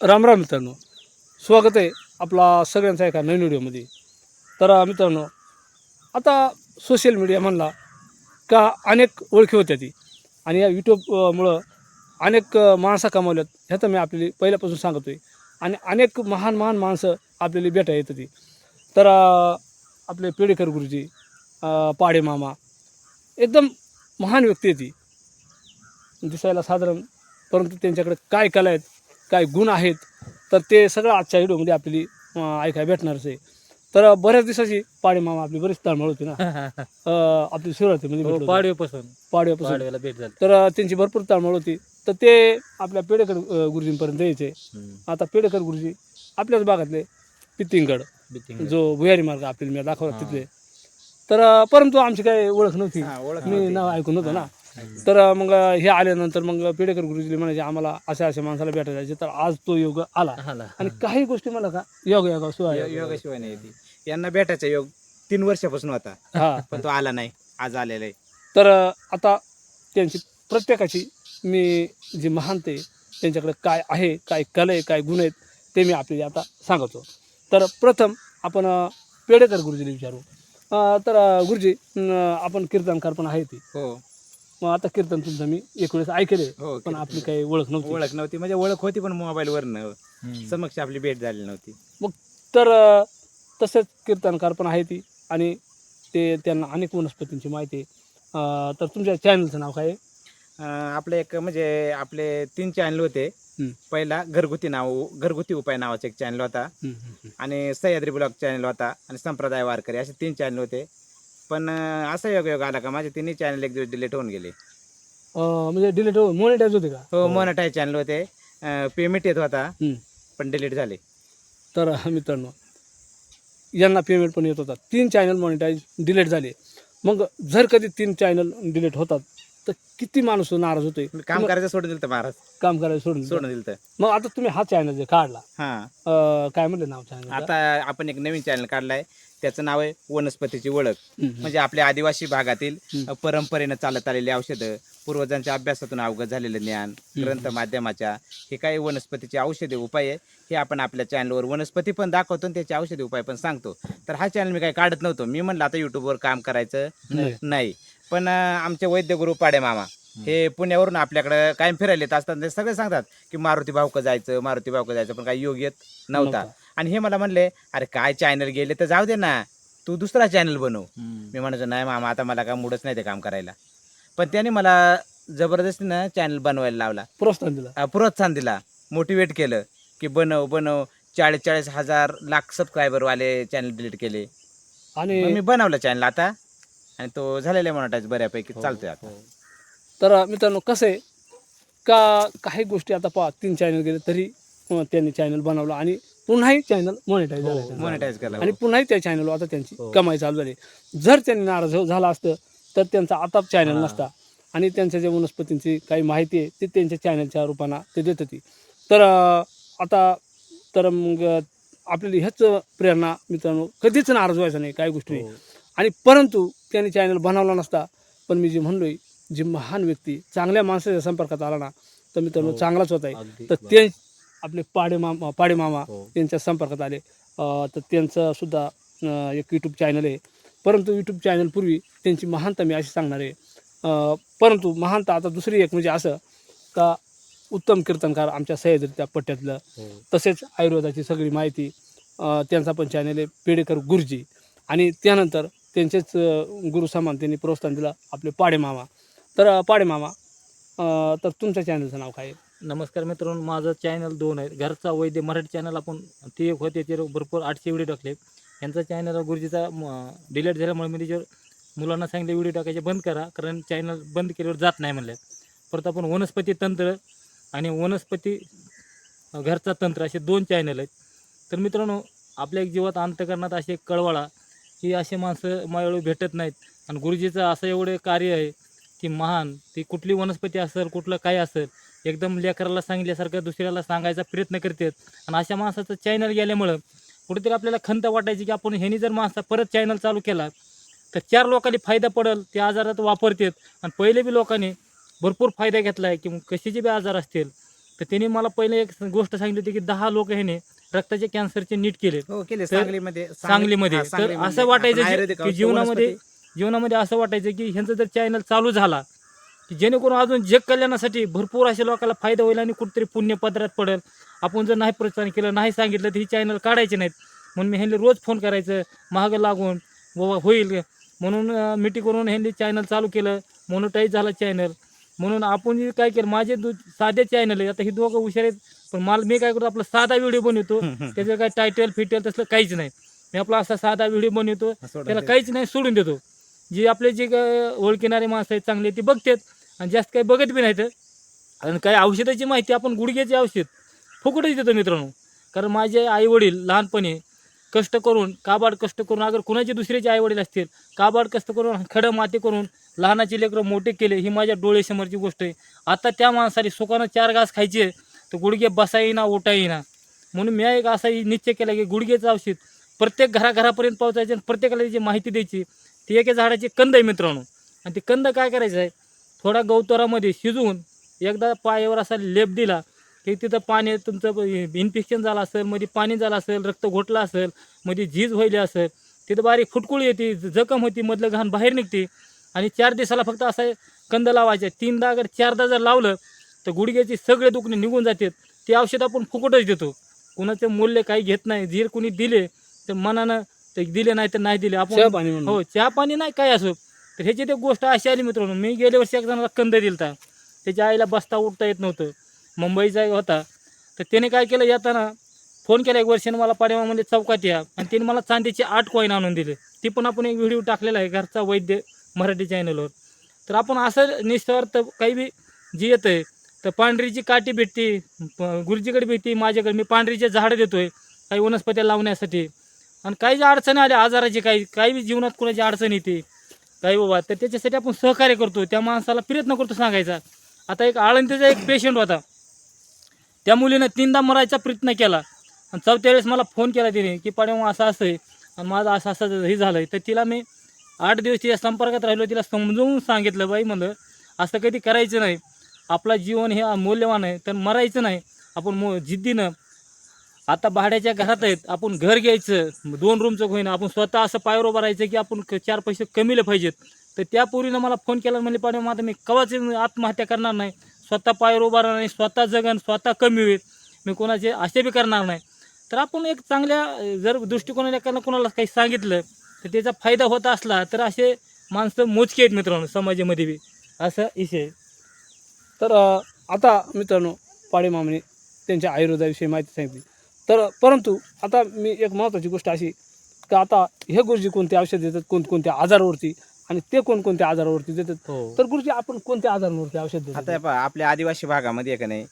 राम राम मित्रांनो. स्वागत आहे आपला सगळ्यांचा एका नवीन व्हिडिओमध्ये. तर मित्रांनो आता सोशल मीडिया म्हणला का अनेक ओळखी होत्या ती. आणि या यूट्यूबमुळं अनेक माणसं कमावल्यात तर मी आपल्याला पहिल्यापासून सांगतो आहे आणि अनेक महान महान माणसं आपल्याला भेटा येत ती. तर आपले पेडेकर गुरुजी पाडे मामा एकदम महान व्यक्ती आहे ती. दिसायला साधारण परंतु त्यांच्याकडे काय कला आहेत काय गुण आहेत तर ते सगळं आजच्या व्हिडिओमध्ये आपली ऐकायला भेटणारच आहे. तर बऱ्याच दिवसाची पाडे मामा आपली बरीच तळमळ होती ना. अं, आपली होतो. पाडवेपासून. पाडव्यापासून पाडव्याला भेट झाली. तर त्यांची भरपूर तळमळ होती. तर ते आपल्या पेडेकर अं, गुरुजींपर्यंत यायचे. आता पेडेकर गुरुजी आपल्याच भागातले पित्तिंगड बिटिंग. जो भुयारी मार्ग आपल्याला मी दाखवला हा. तिथले. तर अं, परंतु आमची काही ओळख नव्हती. हा, ओळख मी. नाव ऐकून होतं ना. हा. तर मग हे आल्यानंतर मग पेडेकर गुरुजी म्हणायचे आम्हाला अशा अशा माणसाला भेटायला जायचे तर आज तो योग आला. आला. आणि काही गोष्टी मला का योग योग यो- योगाशिवाय नाही ती. यांना भेटायचा योग तीन वर्षापासून होता. हा. पण तो आला नाही. आज आलेला आहे. तर आता त्यांची प्रत्येकाची मी जी महानते त्यांच्याकडे काय आहे काय कला आहे काय गुण आहेत ते मी आपल्याला आता सांगतो. तर प्रथम आपण अं, पेडेकर गुरुजीला विचारू. अं, तर अं, गुरुजी अं, आपण कीर्तनकार पण आहे ती हो. मग आता कीर्तन तुमचं मी एक वेळेस ऐकले हो पण आपली काही ओळख नव्हती. ओळख नव्हती. म्हणजे ओळख होती पण मोबाईल वर हम्म. समक्ष आपली भेट झाली नव्हती. तर अं, तसेच कीर्तनकार पण आहे ती. आणि ते त्यांना अनेक वनस्पतींची माहिती आहे. अं, तर तुमच्या चॅनलचं नाव काय आहे? अं, आपले एक म्हणजे आपले तीन चॅनल होते. हम्म. पहिला घरगुती नाव घरगुती उपाय नावाचा एक चॅनल होता. हम्म, हम्म, हम्म. आणि सह्याद्री ब्लॉग चॅनल होता. आणि संप्रदाय वारकरी असे तीन चॅनल होते. पण असा योग योग आला का? माझे तिन्ही चॅनल एक दिवस डिलीट होऊन गेले. अं, म्हणजे डिलीट हो मोनिटाईज होते का? हो मोनटाईज चॅनल होते. पेमेंट येत होता हम्म. पण डिलीट झाले. तर मित्रांनो यांना पेमेंट पण येत होता. तीन चॅनल मॉनिटाईज डिलीट झाले. मग जर कधी तीन चॅनल डिलीट होतात तर किती माणूस नाराज होतोय? मी काम करायचं सोडून दिलं होतं महाराज. काम करायला सोडून सोडून दिलं. दिलं होतं. मग आता तुम्ही हा चॅनल जे काढला हा. अं, काय म्हणले नाव चॅनल आता आपण एक नवीन चॅनल काढलाय. त्याचं नाव आहे वनस्पतीची ओळख. म्हणजे आपल्या आदिवासी भागातील. परंपरेनं चालत आलेली औषधं पूर्वजांच्या अभ्यासातून अवगत झालेलं ज्ञान ग्रंथ माध्यमाच्या हे काही वनस्पतीचे औषधी उपाय आहे? हे आपण आपल्या चॅनलवर वनस्पती पण दाखवतो आणि त्याचे औषधी उपाय पण सांगतो. तर हा चॅनल मी काही काढत नव्हतो. मी म्हणलं आता युट्यूबवर काम करायचं नाही. पण आमचे वैद्य गुरु पाडे मामा हे पुण्यावरून आपल्याकडे कायम फिरायला येत असतात ते सगळे सांगतात की मारुती भावकं जायचं मारुती भावकं जायचं पण काही योग येत नव्हता. आणि हे मला म्हणले अरे काय चॅनल गेले तर जाऊ दे ना. तू दुसरा चॅनल बनव. मी म्हणायचो नाही मामा आता मला काय मूडच नाही ते काम करायला. पण त्याने मला जबरदस्तीनं चॅनल बनवायला लावला. प्रोत्साहन दिलं. अं, प्रोत्साहन दिला. मोटिवेट केलं की बनव बनव. चाळीस चाळीस हजार लाख सबस्क्रायबरवाले चॅनल डिलीट केले. आणि मग मी बनवलं चॅनल आता. आणि तो झालेला आहे मोनोटाईज बऱ्यापैकी. हो, चालतोय आता. हो. तर मित्रांनो कसं आहे? का काही गोष्टी आता पहा तीन चॅनल गेले तरी अं, त्यांनी चॅनल बनवलं. आणि पुन्हाही चॅनल मॉनिटाईज झालं त्यांचं. मोनिटाईज केलं आणि पुन्हाही त्या चॅनलवर आता त्यांची हो. कमाई चालू झाली जर त्यांनी नाराज हो- झाला असतं तर त्यांचा आता चॅनल हा. नसता आणि त्यांच्या ज्या वनस्पतींची काही माहिती आहे ती त्यांच्या चॅनलच्या रूपानं ते देत होती तर अं, आता तर मग अं, आपल्याला ह्याच प्रेरणा मित्रांनो कधीच नाराज व्हायचं नाही काही गोष्टी हो. आणि परंतु त्यांनी चॅनल बनवला नसता पण मी जे म्हणलोय जी महान व्यक्ती चांगल्या माणसाच्या संपर्कात आला ना तर मित्रांनो हो. चांगलाच होत आहे अगदी तर ते आपले पाडे मामा पाडे मामा हो. त्यांच्या संपर्कात आले. अं, तर त्यांचं सुद्धा अं, एक यूट्यूब चॅनल आहे. परंतु यूट्यूब चॅनलपूर्वी त्यांची महानता मी अशी सांगणार आहे. अं, परंतु महानता आता दुसरी एक म्हणजे असं का उत्तम कीर्तनकार आमच्या सह्याद्री त्या पट्ट्यातलं. हो. तसेच आयुर्वेदाची सगळी माहिती अं, त्यांचा पण चॅनल आहे पेडेकर गुरुजी. आणि त्यानंतर त्यांचेच अं, गुरु समान त्यांनी प्रोत्साहन दिलं आपले पाडे मामा. तर अं, पाडे मामा अं, तर तुमच्या चॅनलचं नाव काय आहे? नमस्कार मित्रांनो माझं चॅनल दोन आहे. घरचा वैद्य मराठी चॅनल आपण ते एक होते ते भरपूर आठशे व्हिडिओ टाकले. यांचा चॅनल गुरुजीचा डिलीट झाल्यामुळे मी त्याच्यावर मुलांना सांगितले व्हिडिओ टाकायचे बंद करा. कारण चॅनल बंद केल्यावर जात नाही म्हणले. परत आपण वनस्पती तंत्र आणि वनस्पती घरचा तंत्र असे दोन चॅनल आहेत. तर मित्रांनो आपल्या एक जीवात अंतकरणात असे कळवाळा कळवळा की असे माणसं मायाळू भेटत नाहीत. आणि गुरुजीचं असं एवढं कार्य आहे की महान. ती कुठली वनस्पती असेल कुठलं काय असेल एकदम लेकराला सांगितल्यासारखं दुसऱ्याला सांगायचा प्रयत्न करतात. आणि अशा माणसाचं चॅनल गेल्यामुळं कुठेतरी आपल्याला खंत वाटायची की आपण ह्यानी जर माणसा परत चॅनल चालू केला तर चार लोकांनी फायदा पडेल त्या आजारात वापरतात. आणि पहिले बी लोकांनी भरपूर फायदा घेतला आहे की कशाचे बी आजार असतील तर त्यांनी मला पहिले एक गोष्ट सांगितली होती की दहा लोक ह्याने रक्ताचे कॅन्सरचे नीट केले. हो केले सांगलीमध्ये. सांगलीमध्ये. तर असं वाटायचं की- जीवनामध्ये जीवनामध्ये असं वाटायचं की ह्यांचं जर चॅनल चालू झाला की जेणेकरून अजून जग कल्याणासाठी भरपूर अशा लोकांना फायदा होईल आणि कुठेतरी पुण्य पदरात पडेल. आपण जर नाही प्रोत्साहन केलं नाही सांगितलं तर ही चॅनल काढायचे नाहीत. म्हणून मी ह्यांनी रोज फोन करायचं महाग लागून बाबा होईल म्हणून मिटिंग करून ह्यांनी चॅनल चालू केलं मोनोटाईज झाला चॅनल म्हणून आपण जे काय केलं माझे दु साधे चॅनल आहे आता ही दोघं हुशार आहेत पण मला मी काय करतो आपला साधा व्हिडिओ बनवतो. त्याचं काय टायटल फिटल तसलं काहीच नाही. मी आपला असा साधा व्हिडिओ बनवतो त्याला. काहीच नाही सोडून देतो. जे आपले जे काय ओळखणारे माणसं आहेत चांगले ते बघतात. आणि जास्त काही बघत बी नाहीत. आणि काही औषधाची माहिती आपण गुडघ्याचे औषध फुकटच देतो मित्रांनो. कारण माझे आई वडील लहानपणी कष्ट करून काबाड कष्ट करून अगर कुणाचे दुसऱ्याचे आई वडील असतील काबाड कष्ट करून खडं माती करून लहानाचे लेकरं मोठे केले ही माझ्या डोळेसमोरची गोष्ट आहे. आता त्या माणसाने सुखानं चार घास खायचे तर गुडघे बसा येईना ओटा येईना म्हणून मी एक असा निश्चय केला की गुडघेचं औषध प्रत्येक घराघरापर्यंत पोहोचायचे आणि प्रत्येकाला त्याची माहिती द्यायची. ती एका झाडाची कंद आहे मित्रांनो. आणि ते कंद काय करायचं आहे? थोडा गवतारामध्ये शिजवून एकदा पायावर असा लेप दिला की तिथं पाणी तुमचं इन्फेक्शन झालं असेल मध्ये पाणी झालं असेल रक्त घोटलं असेल मध्ये झीज व्हायली असेल तिथं बारीक फुटकुळी येते जखम होती मधलं घाण बाहेर निघते. आणि चार दिवसाला फक्त असं कंद लावायचे. तीनदा अगर चारदा जर लावलं तर गुडघ्याचे सगळे दुखणे निघून जातात ते औषध आपण फुकटच देतो. कुणाचं मूल्य काही घेत नाही. जर कुणी दिले तर मनानं ते दिले नाही तर नाही दिले. चहा आपण हो चहा पाणी नाही काय असो. तर ह्याची ते गोष्ट अशी आली मित्रांनो मी गेल्या वर्षी एक जणाला कंद दिलता. त्याच्या आईला बसता उठता येत नव्हतं. मुंबईचा एक होता. तर त्याने काय केलं येताना फोन केला एक वर्षाने मला पाडेवामध्ये चौकात या. आणि त्याने मला चांदीची आठ कॉईन आणून दिले. ती पण आपण एक व्हिडिओ टाकलेला आहे घरचा वैद्य मराठी चॅनलवर तर आपण असं निस्वार्थ काही बी जी येतं आहे तर पांढरीची काठी भेटते प- गुरुजीकडे भेटते माझ्याकडे. मी पांढरीचे झाडं देतोय काही वनस्पत्या लावण्यासाठी. आणि काही ज्या अडचणी आल्या आजाराची काही काही बी जीवनात कोणाची अडचण येते काही बाबा तर त्याच्यासाठी आपण सहकार्य करतो त्या माणसाला प्रयत्न करतो सांगायचा. आता एक आळंदीचा एक पेशंट होता. त्या मुलीनं तीनदा मरायचा प्रयत्न केला. आणि चौथ्या वेळेस मला फोन केला तिने की पाडे हो, असं असं आहे. आणि माझं असं असं हे झालं आहे तर तिला मी आठ दिवस तिच्या संपर्कात राहिलो. तिला समजवून सांगितलं बाई म्हणलं असं कधी करायचं नाही. आपलं जीवन हे मौल्यवान आहे. तर मरायचं नाही. आपण मो जिद्दीनं आता भाड्याच्या घरात आहेत आपण घर घ्यायचं दोन रूमचं होईना आपण स्वतः असं पायावर उभं राहायचं की आपण चार पैसे कमीले पाहिजेत. तर त्या पोरीनं मला फोन केला म्हणजे पाडे आता मी कवाच आत्महत्या करणार नाही. स्वतः पायावर उभा राहणार नाही स्वतः जगन स्वतः कमी होईल मी कोणाचे असे बी करणार नाही. तर आपण एक चांगल्या जर दृष्टिकोनाने एखादं कोणाला काही सांगितलं तर त्याचा फायदा होत असला तर असे माणसं मोजके आहेत मित्रांनो समाजामध्ये बी. असं विषय. तर आता मित्रांनो पाडेमामाने त्यांच्या आयुर्वेदाविषयी माहिती सांगितली. तर परंतु आता मी एक महत्त्वाची गोष्ट अशी का आता हे गुरुजी कोणते औषध देतात कोणकोणत्या आजारावरती आणि ते कोणकोणत्या आजारावरती देतात? हो. तर गुरुजी आपण कोणत्या आजारांवरती औषध आता देतात पहा आपल्या आदिवासी भागामध्ये का नाही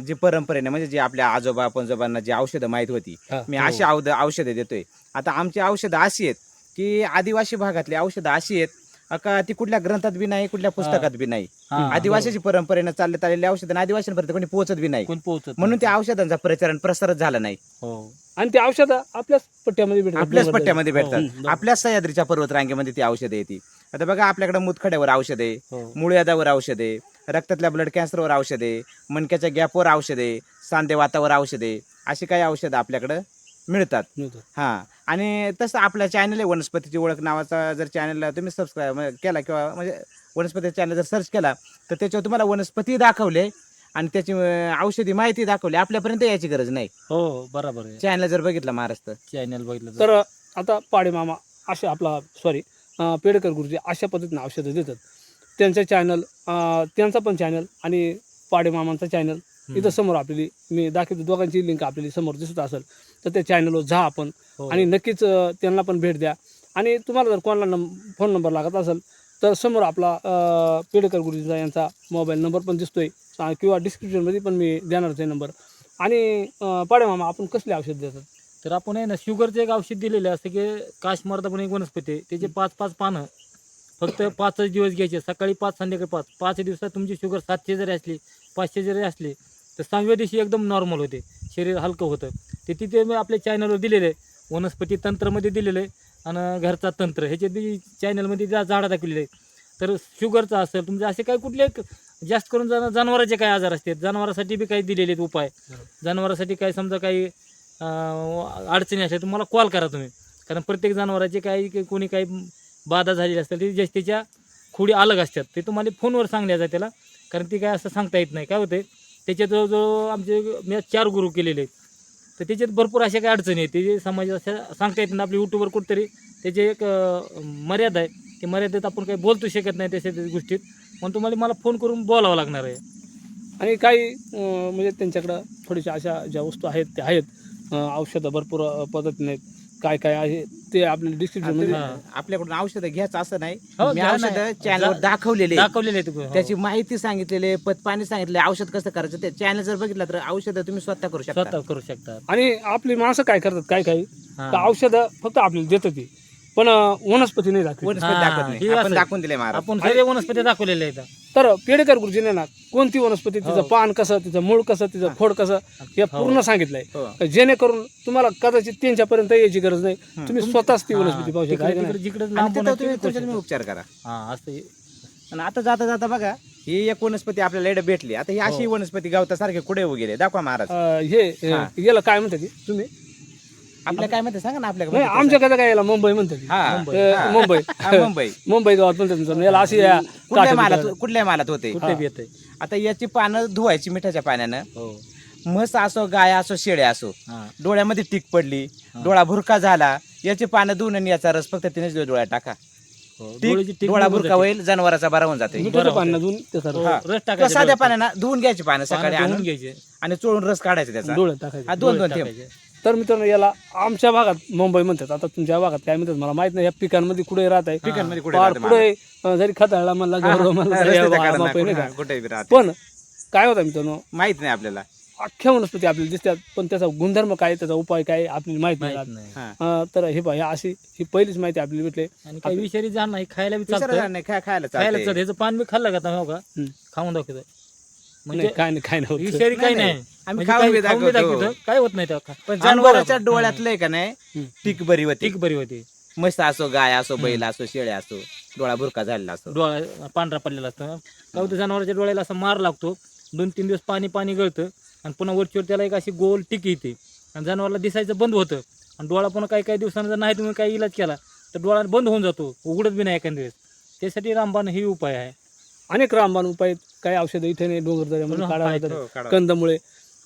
जी परंपरेने म्हणजे जी आपल्या आजोबा पंजोबांना जी औषधं माहीत होती मी हो. अशी औषधं देतोय. आता आमची औषधं अशी आहेत की आदिवासी भागातली औषधं अशी आहेत का ती कुठल्या ग्रंथात बी नाही कुठल्या पुस्तकात बी नाही. हा, आदिवासीची परंपरेनं चालत आलेली औषधं आदिवासींपर्यंत कोणी पोहोचत बी नाही. कोण पोहोचत म्हणून त्या औषधांचा प्रचार प्रसारच झाला नाही. हो. आणि ते औषधं आपल्याच पट्ट्यामध्ये भेटतात. आपल्याच बरोबर. पट्ट्यामध्ये हो, भेटतात. बरोबर. आपल्याच सह्याद्रीच्या पर्वत रांगेमध्ये ती औषधं येते. आता बघा आपल्याकडे मुतखड्यावर औषध आहे हो. मुळ्यादावर औषध आहे रक्तातल्या ब्लड कॅन्सरवर औषध आहे मणक्याच्या गॅपवर औषध आहे सांधेवातावर औषध आहे अशी काही औषधं आपल्याकडं मिळतात. मिळतं. हां. आणि तसं आपल्या चॅनल आहे वनस्पतीची ओळख नावाचा जर चॅनलला तुम्ही सबस्क्राईब केला किंवा म्हणजे वनस्पती चॅनल जर सर्च केला तर त्याच्यावर तुम्हाला वनस्पती दाखवले आणि त्याची अं, औषधी माहिती दाखवली आपल्यापर्यंत यायची गरज नाही. हो बरोबर आहे. चॅनल जर बघितलं महाराष्ट्र. चॅनल बघितलं तर. तर आता पाडेमामा अशा आपला सॉरी पेडकर गुरुजी अशा पद्धतीने औषधं देतात. त्यांचं चॅनल त्यांचा पण चॅनल आणि पाडेमामांचा चॅनल इथं समोर आपली मी दाखवतो दोघांची लिंक आपल्याला समोर दिसत असेल तर त्या चॅनलवर जा आपण हो. आणि नक्कीच त्यांना पण भेट द्या. आणि तुम्हाला जर कोणाला फोन नंबर लागत असेल तर समोर आपला पेडकर गुरुजीचा यांचा मोबाईल नंबर पण दिसतोय. किंवा डिस्क्रिप्शनमध्ये पण मी देणारच आहे नंबर आणि अं, पाडेमामा आपण कसले औषध देतात? तर आपण आहे ना शुगरचं एक औषध दिलेलं आहे असं की काश्मर्द पण एक वनस्पती आहे त्याचे पाच पाच पानं. फक्त पाचच दिवस घ्यायचे सकाळी पाच संध्याकाळी पाच. पाच दिवसात तुमची शुगर सातशे जरी असली पाचशे जरी असली तर सहाव्या दिवशी एकदम नॉर्मल होते. शरीर हलकं होतं. ते तिथे मी आपल्या चॅनलवर दिलेलं. आहे वनस्पती तंत्रमध्ये दिलेलं. आहे आणि घरचा तंत्र. ह्याच्यात बी चॅनलमध्ये जा झाडं दाखवलेले. आहे तर शुगरचं असेल तुमचे असे काही कुठले जास्त करून जन जनावरांचे काही आजार असतात. जनावरांसाठी बी काही दिलेले आहेत उपाय. जनावरांसाठी काही समजा काही अडचणी असल्या तर मला कॉल करा तुम्ही. कारण प्रत्येक जनावराचे काही कोणी काही बाधा झालेली असतात ती जास्त त्याच्या खोडी अलग असतात. ते तुम्हाला फोनवर सांगल्या जाते त्याला. कारण ती काय असं सांगता येत नाही. काय होते त्याच्यात जवळजवळ आमचे मी चार गुरु केलेले आहेत. तर त्याच्यात भरपूर अशा काही अडचणी आहेत. ते समाज समाजात अशा सांगता येत नाही आपले यूट्यूबवर कुठेतरी त्याची एक मर्यादा आहे. ती मर्यादेत आपण काही बोलतो शकत नाही त्याच्या त्या गोष्टीत. म्हणून तुम्हाला मला फोन करून बोलावं लागणार आहे. आणि काही म्हणजे त्यांच्याकडं थोड्याशा अशा ज्या वस्तू आहेत त्या आहेत. औषधं भरपूर पद्धतीने आहेत. काय काय आहे ते आपल्याला डिस्क्रिप्शनमध्ये हा. आपल्याकडून औषधं घ्यायचं असं नाही हो, मी घ्या औषधं. चॅनलवर जा- दाखवलेले. दाखवलेले हो. त्याची माहिती सांगितलेली पत पाणी सांगितले औषध कसं करायचं ते चॅनल जर बघितलं तर औषधं तुम्ही स्वतः करू शकता स्वतः करू शकतात आणि आपली माणसं काय करतात काय काही हा. तर औषधं फक्त आपल्याला देतात ती पण अं, वनस्पती नाही दाखवत वनस्पती हा, दाखवत नाही असं आपण आहे. दाखवून दिले महाराज आपण सर्व वनस्पती दाखवलेल्या आहेत तर पेडेकर गुरुजीने ना कोणती वनस्पती तिचं हो. पान कसं तिचं मूळ कसं तिचं खोड कसं हे पूर्ण सांगितलंय. हो. जेणेकरून तुम्हाला कदाचित त्यांच्यापर्यंत यायची गरज नाही. तुम्ही स्वतःच ती वनस्पती पाहू शकता. उपचार करा. हा हे- आणि आता जाता जाता बघा ही एक वनस्पती आपल्याला इकडे भेटली. आता ही अशी वनस्पती गवतासारखे कुठे गेले दाखवा महाराज. हे हा. याला काय म्हणतात ते? तुम्ही? आपल्या काय म्हणते सांगा ना आपल्या आमच्याकडे काय याला मुंबई म्हणतात? ते. हा. अं, मुंबई. हा, मुंबई. मुंबई गावात म्हणतात मित्रांनो. याला अशी या कुठल्या काठी मालात. कुठल्या मालात होते? कुठे बी येते आता याची पानं धुवायची मिठाच्या पाण्यानं. हो. म्हस असो गाय असो शेळ्या असो हा. डोळ्यामध्ये टीक पडली डोळा भुरका झाला याची पानं धुवून आणि याचा रस फक्त तिनेच डोळ्यात टाका. हो. डोळ्याची टीक टीक डोळा भुरका. होईल जनावराचा बरा होऊन जाते. हो, रस किंवा साध्या. पाण्यानं धुवून घ्यायची पानं सकाळी आणून. घ्यायचे. आणि चोळून रस काढायचा त्याचा. डोळ्यात टाकायचे. हा, दोन दोन थेंब. तर मित्रांनो याला आमच्या भागात मुंबई म्हणतात. आता तुमच्या भागात काय म्हणतात मला माहीत नाही. या पिकांमध्ये कुठे राहत आहे? पिकांमध्ये कुठे पार जरी खताळला म्हणला गौरव हा, बा- बी. पण काय होतं मित्रांनो? माहीत नाही आपल्याला. अख्ख्या वनस्पती आपल्याला दिसतात पण त्याचा गुणधर्म काय त्याचा उपाय काय आपल्याला माहीत नाही हा. तर हे पहा अशी ही पहिलीच माहिती आपल्याला भेटली. आणि काही विषारी जाण नाही खायला बी खायला पान मी खाल्लं का हो. खाऊन दाखवतो म्हणजे नाही काय नाही काय नाही होत. विषारी काही नाही. आम्ही म्हणजे खाऊन काही बी खाऊन बी दाखवतो. दाखवतो. काय होत नाही पण अनुभव जनावराच्या आहे. डोळ्यातलंय का नाही हम्म. टीक बरी होती टीक बरी होती मस्त असो गाय असो बैल असो शेळ्या असो डोळा भुरका झालेला असो. डोळा पांढरा पडलेला असतो. काय होतं जनावराच्या डोळ्याला असं मार लागतो. दोन तीन दिवस पाणी पाणी गळतं. आणि पुन्हा वरचीवर त्याला एक अशी गोल टिक येते. आणि जनावरला दिसायचं बंद होतं. आणि डोळा पुन्हा काही काही दिवसांनी जर नाही तुम्ही काही इलाज केला तर डोळा बंद होऊन जातो. उघडत बी नाही एखाद्या वेळेस. त्यासाठी रामबाण ही उपाय आहे. अनेक रामबाण उपाय आहेत. काही औषधं इथे नाही डोंगर दऱ्यामध्ये हो, काढा. हो. कंदमुळे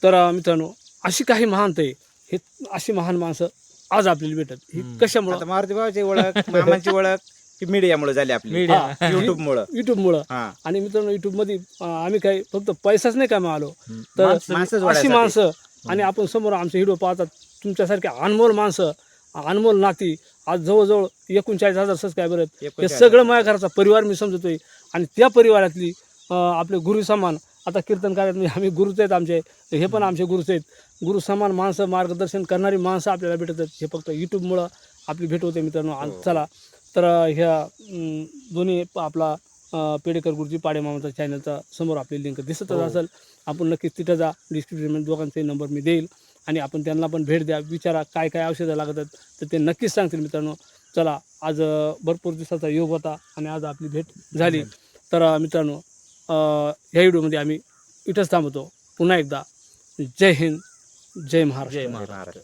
तर अं, मित्रांनो अशी काही महानत आहे हे अशी महान माणसं आज आपल्याला भेटत ही. कशामुळं आता मारुती बाबाची ओळख मामांची ओळख ही मीडियामुळे झाली आपली मीडिया. युट्यूब मुळे युट्यूबमुळं हा आणि मित्रांनो युट्यूबमध्ये आम्ही काही फक्त पैसाच नाही कामा आलो तर माणसं- माणसं अशी जोडायसाठी. माणसं आणि आपण समोर आमचे व्हिडिओ पाहतात तुमच्यासारखे अनमोल माणसं अनमोल नाती आज जवळजवळ एकोणचाळीस हजार सबस्क्रायबर आहेत हे 39,000. सगळं माझ्या घरचा परिवार मी समजतोय आणि त्या परिवारातली आपले गुरु समान. आता कीर्तन कार्यात म्हणजे आम्ही गुरुच आहेत आमचे. हे पण आमचे गुरुच आहेत. गुरु समान माणसं मार्गदर्शन करणारी माणसं आपल्याला भेटत आहेत. हे फक्त यूट्यूबमुळं आपली भेट होते मित्रांनो. हो. चला. तर ह्या दोन्ही प- आपला पेडेकर गुरुजी पाडे मामाचा चॅनलचा समोर आपली लिंक दिसतच हो. असेल. आपण नक्कीच तिथं जा. डिस्क्रिप्शनमध्ये दोघांचे नंबर मी देईल. आणि आपण त्यांना पण भेट द्या. विचारा काय काय औषधं लागतात तर ते नक्कीच सांगतील मित्रांनो. चला. आज भरपूर दिवसाचा योग होता आणि आज आपली भेट झाली. तर अं, मित्रांनो ह्या व्हिडिओमध्ये आम्ही इथंच थांबतो. पुन्हा एकदा जय हिंद जय महाराष्ट्र. जय महाराष्ट्र.